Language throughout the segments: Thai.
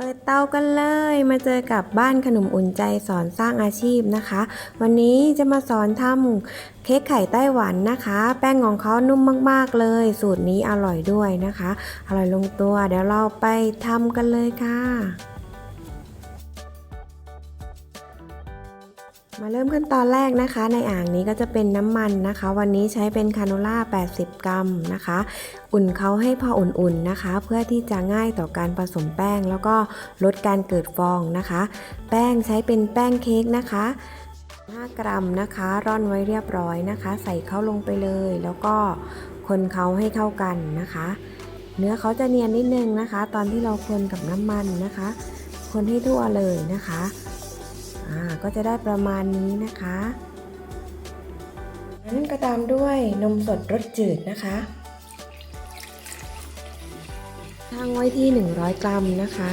เปิดเตากันเลยมาเจอกับบ้านขนมอุ่นใจสอนสร้างอาชีพนะคะ วันนี้จะมาสอนทำเค้กไข่ไต้หวันนะคะ แป้งของเขานุ่มมากๆเลย สูตรนี้อร่อยด้วยนะคะ อร่อยลงตัวเดี๋ยวเราไปทำกันเลยค่ะ มาเริ่มขั้นตอนแรกนะคะ ในอ่างนี้ก็จะเป็นน้ำมันนะคะ วันนี้ใช้เป็นคาโนล่า 80 กรัมนะคะ อุ่นเขาให้พออุ่นๆนะคะ เพื่อที่จะง่ายต่อการผสมแป้ง แล้วก็ลดการเกิดฟองนะคะ แป้งใช้เป็นแป้งเค้กนะคะ 5 กรัมนะคะ ร่อนไว้เรียบร้อยนะคะ ใส่เข้าลงไปเลย แล้วก็คนเขาให้เข้ากันนะคะ เนื้อเขาจะเนียนนิดนึงนะคะ ตอนที่เราคนกับน้ำมันนะคะ คนให้ทั่วเลยนะคะ อ่าก็จะได้ประมาณนี้นะคะนั้นก็ตามด้วยนมสดรสจืดนะคะตั้งไว้ที่ 100 กรัมนะคะ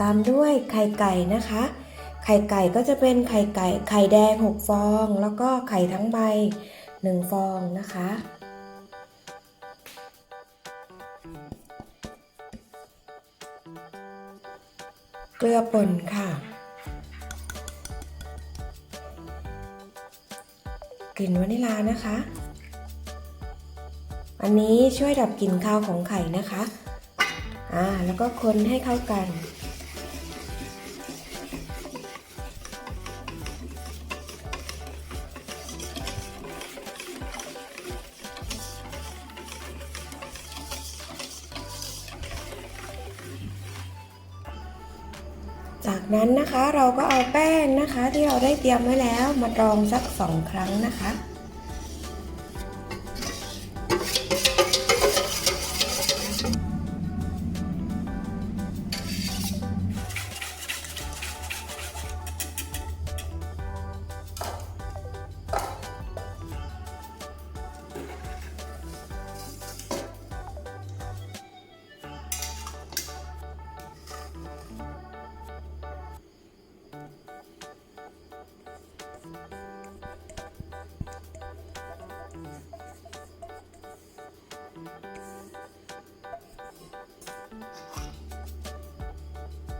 ตามด้วยไข่ไก่นะคะ ไข่ไก่ก็จะเป็นไข่ไก่ไข่แดง 6 ฟอง แล้วก็ไข่ทั้งใบ 1 ฟองนะคะ เกลือป่นค่ะ กลิ่นวานิลลานะคะ อันนี้ช่วยดับกลิ่นคาวของไข่นะคะ อ่า แล้วก็คนให้เข้ากัน จากนั้นนะคะเราก็เอาแป้งนะคะ ที่เราได้เตรียมไว้แล้วมารองสักสองครั้งนะคะ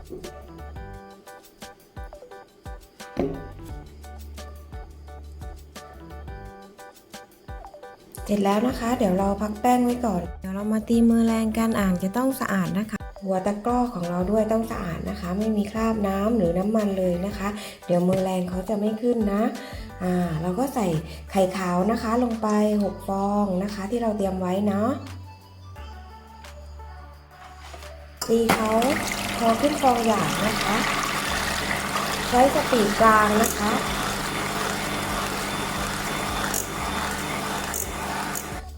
เสร็จแล้วนะคะ เดี๋ยวเราพักแป้งไว้ก่อน เดี๋ยวเรามาตีมือแรงกันอ่างจะต้องสะอาดนะคะ หัวตะกร้อของเราด้วยต้องสะอาดนะคะ ไม่มีคราบน้ำหรือน้ำมันเลยนะคะ เดี๋ยวมือแรงเขาจะไม่ขึ้นนะอ่าเราก็ใส่ไข่ขาวนะคะลงไป 6 ฟองนะคะ ที่เราเตรียมไว้เนาะ ตีเขาพอขึ้นฟองหยาบนะคะ ใช้สปีกลางนะคะ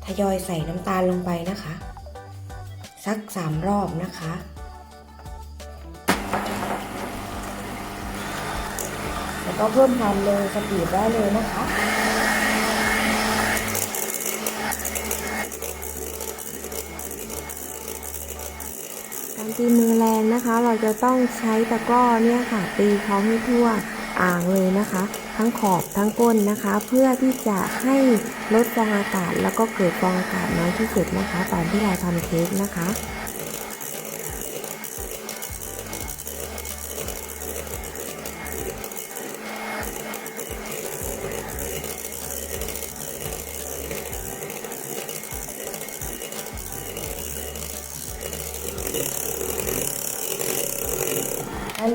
ทยอยใส่น้ำตาลลงไปนะคะ สักสามรอบนะคะแล้วก็เพิ่มความเร็วสปีดได้เลยนะคะ การตีมือแรงนะคะ เราจะต้องใช้ตะกร้อเนี่ยค่ะ ตีเขาให้ทั่วอ่างเลยนะคะ ทั้งขอบทั้งก้นนะคะ เพื่อที่จะให้ลดฟองอากาศ แล้วก็เกิดฟองอากาศน้อยที่สุดนะคะ ตอนที่เราทำเค้กนะคะ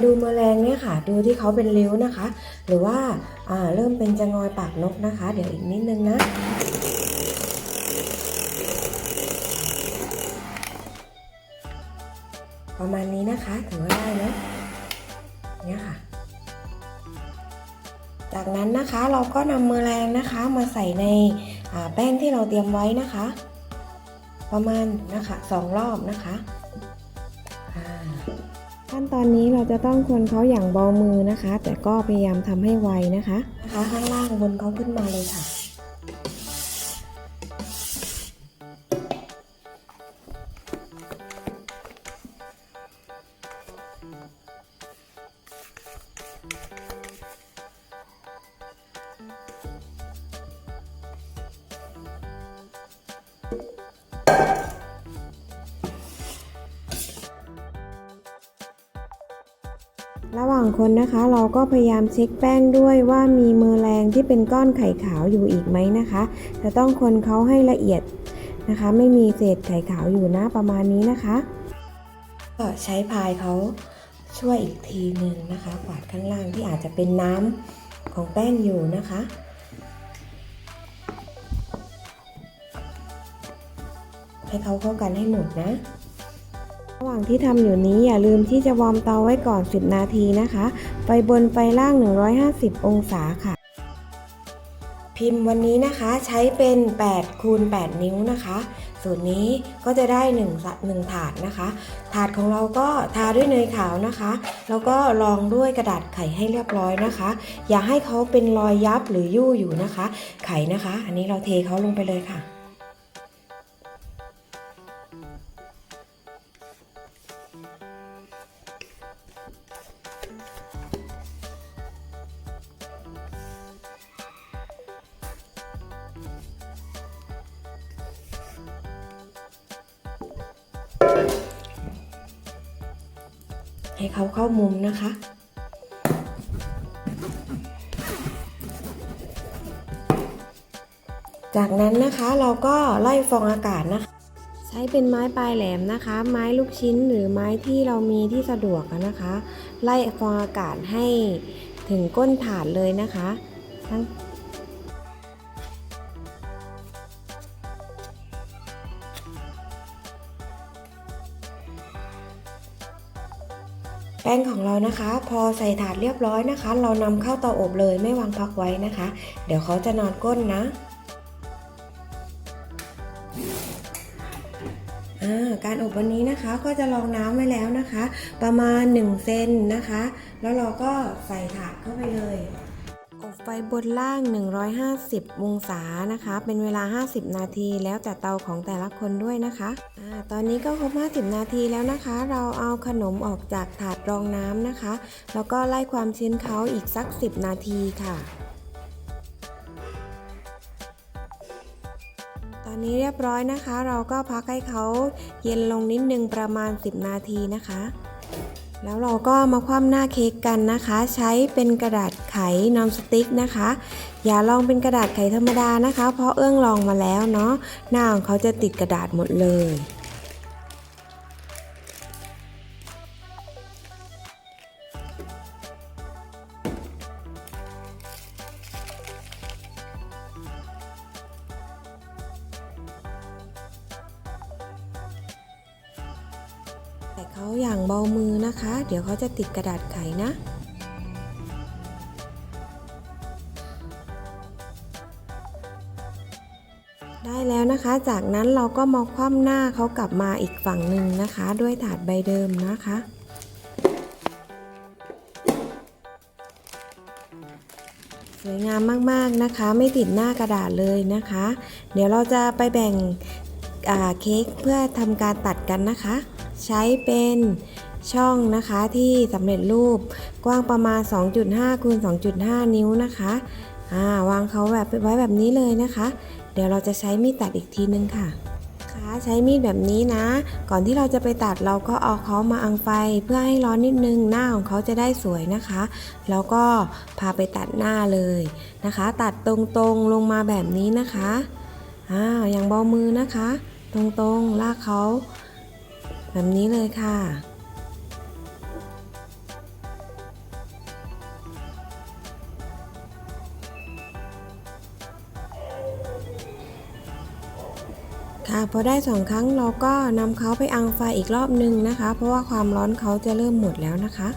ดูแมลงเนี่ยค่ะ ดูที่เขาเป็นริ้วนะคะ หรือว่าาเริ่มเป็นจะงอยปากนกนะคะ เดี๋ยวอีกนิดนึงนะประมาณนี้นะคะถือว่าได้นะเนี่ยค่ะ จากนั้นนะคะเราก็นำแมลงนะคะมาใส่ในแป้งที่เราเตรียมไว้นะคะ ประมาณนะคะสองรอบนะคะ ตอนนี้เราจะต้องคนเขาอย่างเบามือนะคะ แต่ก็พยายามทำให้ไวนะคะนะคะข้างล่างบนเขาขึ้นมาเลยค่ะ ระหว่างคนนะคะเราก็พยายามเช็คแป้งด้วยว่ามีเมอแรงที่เป็นก้อนไข่ขาวอยู่อีกไหมนะคะจะต้องคนเขาให้ละเอียดนะคะ ไม่มีเศษไข่ขาวอยู่นะประมาณนี้นะคะ ก็ใช้พายเขาช่วยอีกทีหนึ่งนะคะกวาดข้างล่างที่อาจจะเป็นน้ำของแป้งอยู่นะคะให้เขาเข้ากันให้หมดนะ ระหว่างที่ทำอยู่นี้อย่าลืมที่จะวอร์มเตาไว้ก่อน 10 นาทีนะคะ ไฟบนไฟล่าง 150 องศาค่ะ พิมพ์วันนี้นะคะใช้เป็น8คูณ8นิ้วนะคะ ส่วนนี้ก็จะได้1สะหนึ่งถาดนะคะ ถาดของเราก็ทาด้วยเนยขาวนะคะ แล้วก็รองด้วยกระดาษไข่ให้เรียบร้อยนะคะ อย่าให้เขาเป็นรอยยับหรือยู่อยู่นะคะ ไข่นะคะ อันนี้เราเทเขาลงไปเลยค่ะ ให้เขาเข้ามุมนะคะ จากนั้นนะคะเราก็ไล่ฟองอากาศนะคะ ใช้เป็นไม้ปลายแหลมนะคะ ไม้ลูกชิ้นหรือไม้ที่เรามีที่สะดวกนะคะ ไล่ฟองอากาศให้ถึงก้นถาดเลยนะคะ ทั้ง แป้งของเรานะคะ พอใส่ถาดเรียบร้อยนะคะ เรานำเข้าเตาอบเลยไม่วางพักไว้นะคะ เดี๋ยวเขาจะนอนก้นนะการอบวันนี้นะคะก็จะลองน้ำไว้แล้วนะคะ ประมาณ1เซนนะคะ แล้วเราก็ใส่ถาดเข้าไปเลย ไฟบนล่าง 150 องศานะคะ เป็นเวลา 50 นาทีแล้วแต่เตาของแต่ละคนด้วยนะคะอาตอนนี้ก็ครบ 50 นาทีแล้วนะคะ เราเอาขนมออกจากถาดรองน้ำนะคะ แล้วก็ไล่ความชื้นเขาอีกสัก 10 นาทีค่ะตอนนี้เรียบร้อยนะคะ เราก็พักให้เขาเย็นลงนิดนึงประมาณ 10 นาทีนะคะ แล้วเราก็มาคว่ำหน้าเค้กกันนะคะ ใช้เป็นกระดาษไขนอนสติ๊กนะคะ อย่าลองเป็นกระดาษไขธรรมดานะคะ เพราะเอื้องลองมาแล้วเนาะหน้าของเขาจะติดกระดาษหมดเลย แต่เขาอย่างเบามือนะคะ เดี๋ยวเขาจะติดกระดาษไขนะได้แล้วนะคะ จากนั้นเราก็มาคว่ำหน้าเขากลับมาอีกฝั่งหนึ่งนะคะ ด้วยถาดใบเดิมนะคะ สวยงามมากๆนะคะ ไม่ติดหน้ากระดาษเลยนะคะ เดี๋ยวเราจะไปแบ่งเค้กเพื่อทำการตัดกันนะคะ ใช้เป็นช่องนะคะที่สำเร็จรูปกว้างประมาณ 2.5คูณ2.5 นิ้วนะคะวางเขาแบบไว้แบบนี้เลยนะคะ เดี๋ยวเราจะใช้มีดตัดอีกทีนึงค่ะค่ะใช้มีดแบบนี้นะ ก่อนที่เราจะไปตัดเราก็เอาเขามาอังไฟเพื่อให้ร้อนนิดนึงหน้าของเขาจะได้สวยนะคะ แล้วก็พาไปตัดหน้าเลยนะคะ ตัดตรงๆลงมาแบบนี้นะคะอ่าอย่างเบามือนะคะ ตรงๆลากเขา แบบนี้เลยค่ะ ค่ะพอได้สองครั้งเราก็นำเขาไปอังไฟอีกรอบนึงนะคะ เพราะว่าความร้อนเขาจะเริ่มหมดแล้วนะคะ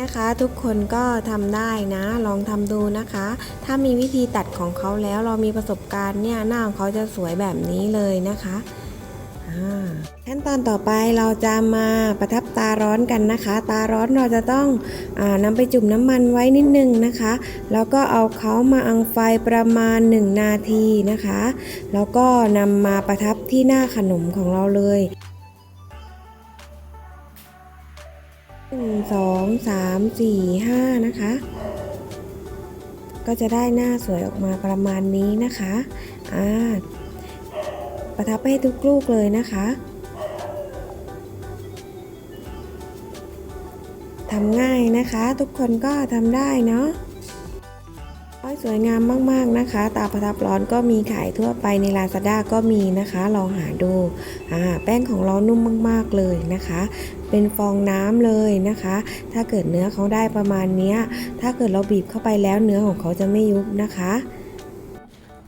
นะคะทุกคนก็ทำได้นะ ลองทำดูนะคะ ถ้ามีวิธีตัดของเขาแล้วเรามีประสบการณ์เนี่ยหน้าของเขาจะสวยแบบนี้เลยนะคะขั้นตอนต่อไปเราจะมาประทับตาร้อนกันนะคะ ตาร้อนเราจะต้องอนำไปจุ่มน้ำมันไว้นิดนึงนะคะ แล้วก็เอาเขามาอังไฟประมาณ 1 นาทีนะคะ แล้วก็นำมาประทับที่หน้าขนมของเราเลย หนึ่งสองสามสี่ห้านะคะ ก็จะได้หน้าสวยออกมาประมาณนี้นะคะอ่าประทับให้ทุกลูกเลยนะคะทำง่ายนะคะ ทุกคนก็ทำได้เนาะ ร้อยสวยงามมากๆนะคะ ตาประทับร้อนก็มีขายทั่วไปใน Lazada ก็มีนะคะ ลองหาดูอ่าแป้งของเรานุ่มมากๆเลยนะคะ เป็นฟองน้ำเลยนะคะ ถ้าเกิดเนื้อเขาได้ประมาณนี้ถ้าเกิดเราบีบเข้าไปแล้วเนื้อของเขาจะไม่ยุบนะคะ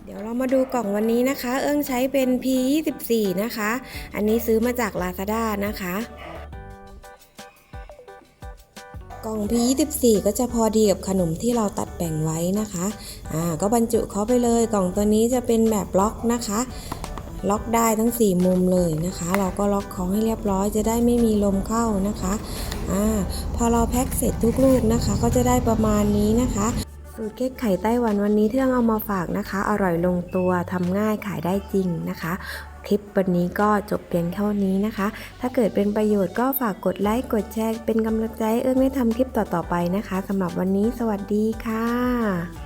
เดี๋ยวเรามาดูกล่องวันนี้นะคะ เอื้องใช้เป็น P24 นะคะ อันนี้ซื้อมาจาก Lazada นะคะ กล่อง P24 ก็จะพอดีกับขนมที่เราตัดแบ่งไว้นะคะอ่าก็บรรจุเขาไปเลยกล่องตัวนี้จะเป็นแบบล็อกนะคะ ล็อกได้ทั้ง 4 มุมเลยนะคะ เราก็ล็อกของให้เรียบร้อยจะได้ไม่มีลมเข้านะคะอ่าพอเราแพ็คเสร็จทุกลูกนะคะ ก็จะได้ประมาณนี้นะคะสูตรเค้กไข่ไต้หวันวันนี้ที่ต้องเอามาฝากนะคะ อร่อยลงตัวทำง่ายขายได้จริงนะคะ คลิปวันนี้ก็จบเพียงเท่านี้นะคะ ถ้าเกิดเป็นประโยชน์ก็ฝากกดไลค์กดแชร์เป็นกำลังใจเอื้องได้ทำคลิปต่อๆไปนะคะสำหรับวันนี้สวัสดีค่ะ